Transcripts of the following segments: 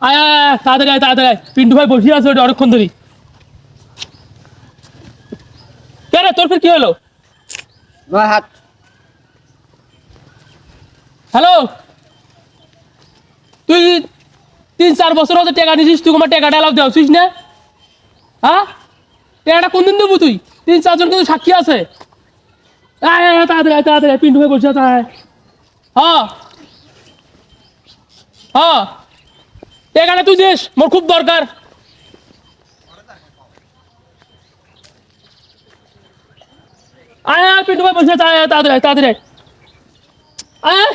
আয় আয় আয়, তাড়াতাড়ি আয় তাড়াতাড়ি আয়। পিন্টু ভাই বসে আছে ওটা অনেকক্ষণ ধরে কে রে তোর ফের কি হলো? হাত। হ্যালো? তুই তিন চার বছর হতে টাকা নিছিস তুই আমার টাকা ডালাও দেওয়াছিস না? হ্যাঁ? টাকাটা কোন দিন দেবো তুই? তিন চারজন কিন্তু সাক্ষী আছে। আয় আয়, আয়, তাড়াতাড়ি আয়, তাড়াতাড়ি পিন্টু ভাই বসে আছে হ্যাঁ হ্যাঁ টাকাটা তুই দিস মোর খুব দরকার। আয় আয় পিন্টু ভাই আয় আয়, তাড়াতাড়ি তাড়াতাড়ি আয়।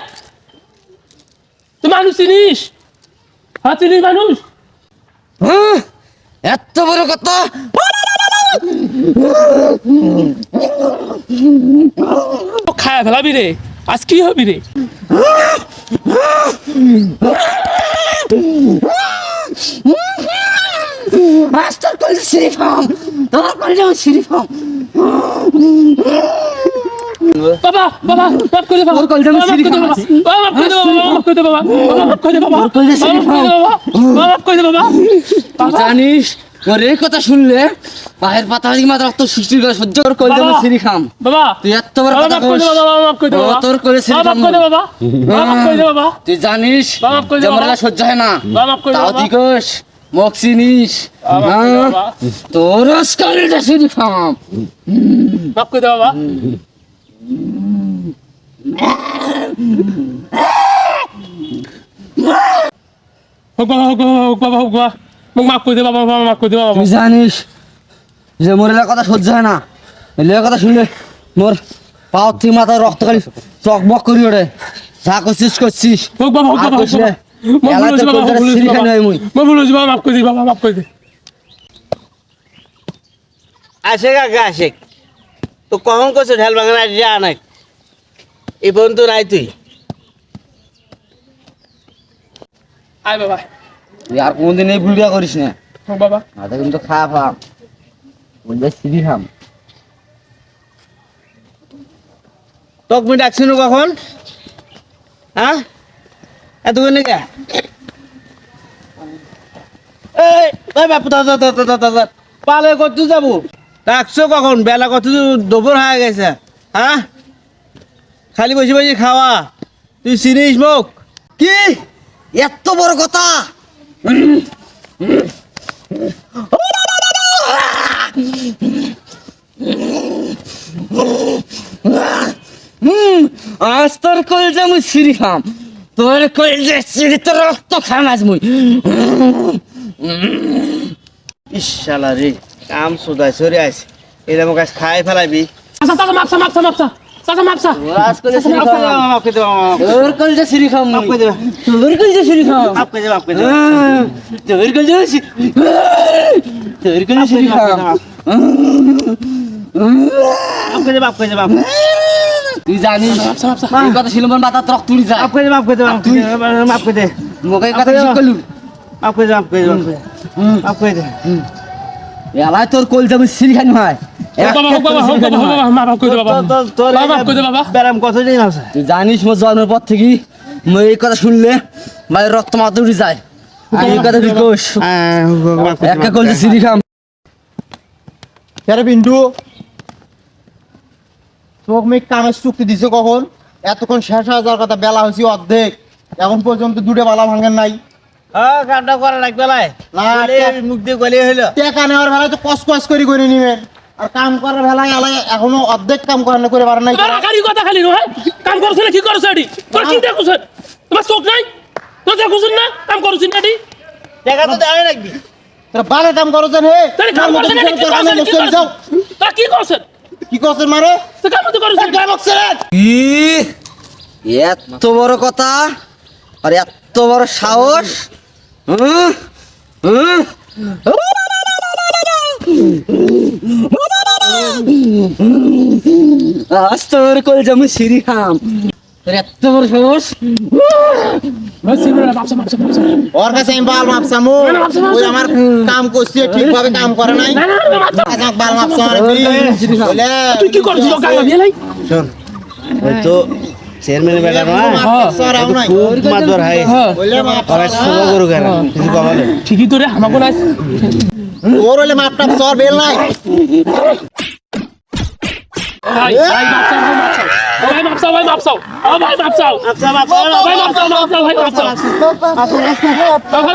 তুই মানুষ চিনিস? হ্যাঁ চিনিস মানুষ? হ্যাঁ, এত বড় কথা। খায়া ফেলাবি রে আজ কি হবি রে? মাস্টার কলেজ শ্রীফাম তোমার কলেজ শ্রীফাম বাবা বাবা মাফ করে বাবা। কলজা আমি বাবা, মাফ করে মাফ করে মাফ করে মাফ করে মাফ করে বাবা বাবা। জানিস তোর এই কথা শুনলে পায়ের পাতা থেকে মাত্র রক্ত সৃষ্টি করে সহ্য করে কলেজ বাবা। শ্রীখাম বাবা তুই এত বড় কথা কইস। তোর করে তুই জানিস। আমার সহ্য হয় না। তাও তুই মোক চিনিস। তোর হোক বাবা হোক বাবা হোক বাবা হোক বাবা। মোক মাফ করে দে বাবা বাবা মাফ করে দে বাবা তুই জানিস যে মোর এলাকার কথা সহ্য হয় না। এলাকার কথা শুনলে মোর পাও থেকে মাথায় রক্ত খালি চকবক করি ওরে যা করছিস করছিস বাবা বাবা। মই ভুল বাবা মাফ দে বাবা মাফ দে। কাকা আসে তো কখন করছ ঢাল বাগান আর যা নাই। এই পর্যন্ত নাই তুই। আয় বাবা। তুই আর কোনদিন এই ভুলটা করিস না। হোক বাবা। মাথা কিন্তু খারাপ হাম বলবে সিঁড়ি হাম তোকে আমি ডাকছি না কখন? হ্যাঁ এতক্ষণ কে এই ওই বাপু দাদা দাদা দাদা দাদা পালে কত যাব? ডাকছো কখন? বেলা কত দুপুর হয়ে গেছে। হ্যাঁ খালি বসে বসে খাওয়া। তুই চিনিস মোক? কি? এত বড় কথা! আজ তোর কলেজে আমি সিঁড়ি খাম তোর কলেজে সিঁড়ি তোর রক্ত খাম আজ মুই ইশালা রে কাম সুদাই সরে আইছে এটা মোক আজ খাই ফেলাবি চাচা চাচা মাপসা মাপসা মাপসা চাচা মাপসা। করে তোর কলেজে সিঁড়ি খাম মাফ মুই করে দেবো। তোর কলেজে সিঁড়ি খাম মাফ করে দেবো মাফ করে দেবো তোর কলেজে সি- তোর কলেজে সিঁড়ি খাম মাফ করে দে মাফ করে দে মাফ তুই জানিস এই কথা ছিল মোর মাথা রক্ত তুলি যায়। মাফ করে দে মাফ করে মাফ করে দে। মাফ করে দে মোকে কথা কি করলু মাফ করে দে মাফ করে দে। মাফ করে দে। এলাই তোর কলেজে আমি সিঁড়ি খানি হয় হোক বাবা হোক বাবা হোক বাবা হোক বাবা মাফ করে দে বাবা। তোর- তোর- তোর বাবা, মাফ করে দে বাবা। ব্যারাম কতদিন আছে। তুই জানিস মোর জন্মের পর থেকে এই কথা শুনলে ভাই রক্ত মাথা উঠে যায়। আর এই কথা একটা সিঁড়ি খাম। আরে পিন্টু তোকে আমি কামের চুক্তি দিছে কখন? এতক্ষণ শেষ হয়ে যাওয়ার কথা বেলা হয়েছে অর্ধেক। এখন পর্যন্ত দুটো বালা ভাঙেন নাই। হ্যাঁ কামটা করা লাগবে না, মুখ দিয়ে গলে হইল। টেকা নেওয়ার বেলায় তো কস কস করে করে নিবেন। আর কাম করার বেলায় আলাই এখনও অর্ধেক কাম না করে নাই। কথা খালি নয় কাম করছ না কি করছ এটি? তোর কি দেখছ? তোমার চোখ নাই? তোর দেখছ না? কাম করছ না এটি? দেখা তো দেওয়া লাগবি। তোরা বালে কাম করো যেন হে? তাহলে কাম করছ না কি করছ কামে কি চলে যাও। তা কি করছ? কি করছেন মারে তো কাম তো করছ কাম করছেন ই এত বড় কথা? আর এত বড় সাহস? হুম? হুম? আজ তোর কলেজে আমি সিঁড়ি খাম। তোর এত বড় সাহস? ওর কাছে আমি বাল মাপসামু ওই আমার কাম করছি ঠিকভাবে কাম করে নাই। বাল মাপসাম তুই কি করছ কাম দিয়ে লাই? শোন ওই তো চেয়ারম্যানের বেটা নয় হ্যাঁ। খুব মাদর হয়। হ্যাঁ। ওরা কিছু কমালে। ঠিকই তো রে আমাকে ওর হলে মাপ টাপ স্যার বেল নাই। ভাই ভাই মাপসাও ভাই মাপসাও ভাই মাপসাও ও ভাই মাপসাও আচ্ছা বাবা ভাই মাপসাও মাপসাও ভাই মাপসাও ভাই আচ্ছা বাবা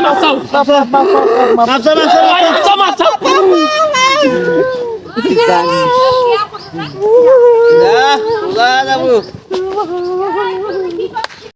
ভাই মাপসাও মাপসাও যা যা যাব